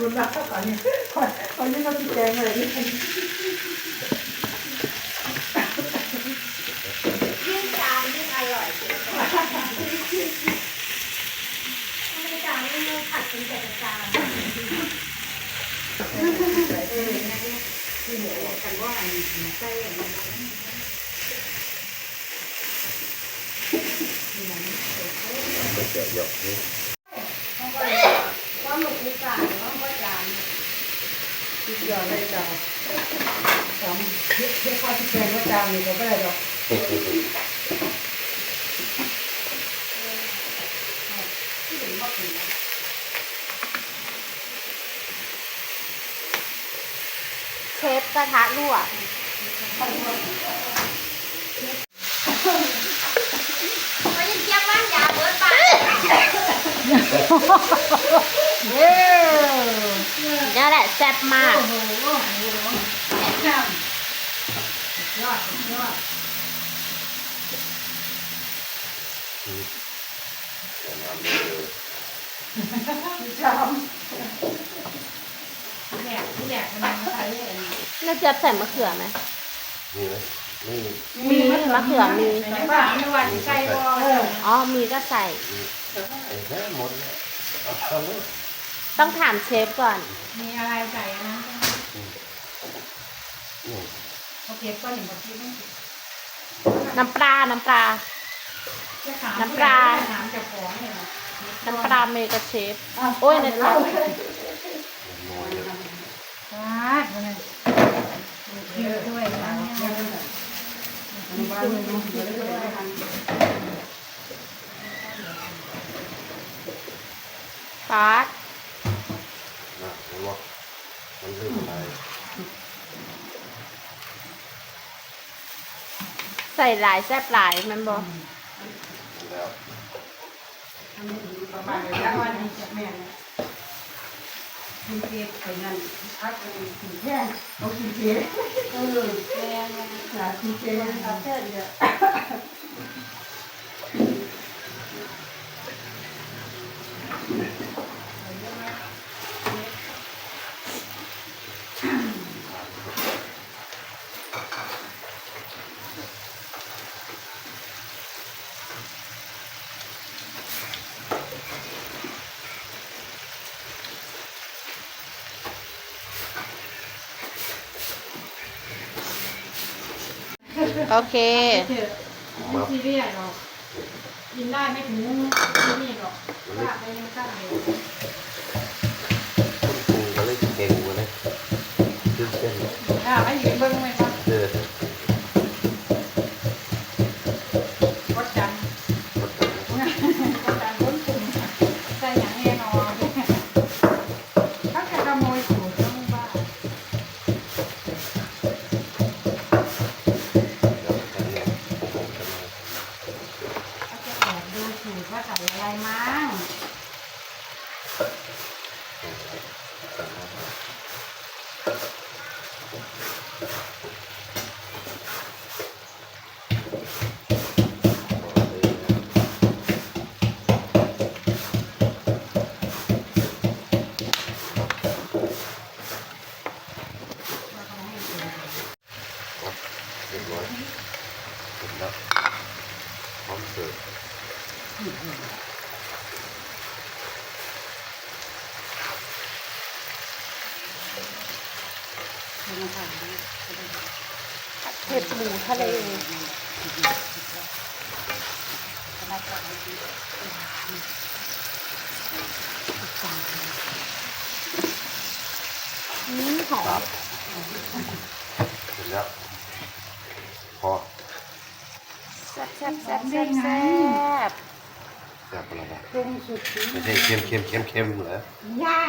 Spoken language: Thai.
ดูนะตอนนี้ตอนนี้เราติดแกงเลยยิ่งจางยิ่งอร่อยไม่ได้จางไม่ได้ผัดเป็นแต่จางที่เหนือกันว่าอันใส่มันเดี๋ยวเดี๋ยวนี่ ว่าหมึกมีจางหรือว่าว่าจาง ที่เดียวเลยจ้าจำเพื่อข้าวที่แกงก็จำนี่ก็ไม่ได้หรอกเชฟกระทะรั่วไม่ได้เทียบว่ายาเบิร์ดปากเย้นี่ แหละแซ่บมาก โอ้โหโอ้โหแซ่บยอดยอดจำแหลกแหลกมันใช้เลยแล้วเจี๊ยบใส่มะเขือไหมมีไหมไม่มีมีมะเขือมีไหนบ้างไม่วันใส่บอเอออ๋อมีก็ใส่ไอ้แค่หมดเลย ต้องถามเชฟก่อน มีอะไรใส่นะอืมเขาเก็บก้อนหนึ่งบางทีต้องน้ำปลา น้ำปลาน้ำปลาน้ำจะฟ้องเนี่ยนะน้ำปลาเมกะเชฟ โอ้ยในท้องน้อยเลยฟาดมันเยอะด้วยนะเนี่ยว่ามันดูเยอะด้วยฟาส นะเห็นบ่มันลืมอะไรใส่หลายแซ่บหลายแมันบอกแล้วประมาณนี้แล้ววันนี้จะแม่เนี่ยกินเค้กไปนั่นพักไปกินแค่เอากินเค้กเออแกงอยากกินเค้กเอาแค่เดียว โอเคเถอะไม่ซีเรียสหรอกกินได้ไม่ถึงที่นี่หรอกว่าไปยังตั้งอยู่ คุณครูก็เลยเก่งกว่าเลยตื่นเต้น อ่าให้ยืนเบิ้งไหมครับ เออก ดดัน กดดัน กดดันล้นตุ่มใส่อย่างแน่นอนเขาจะขโมยสูตรต้องบ้า เดี๋ยวกันเนี่ยผมจะมา เขาจะแอบดูสูตรว่าใส่อะไร มั้งเรียบร้อยเสร็จแล้วพร้อมเสิร์ฟ เผ็ดหมูทะเลอืมหอครัมบเสร็จแล้ว พอแซ่บแซ่บแซ่บแซ่บแซ่บแซ่บอะไรบ้างปรุงสุดไม่ใช่เค็มเค็มเค็มเค็มเหรอย่า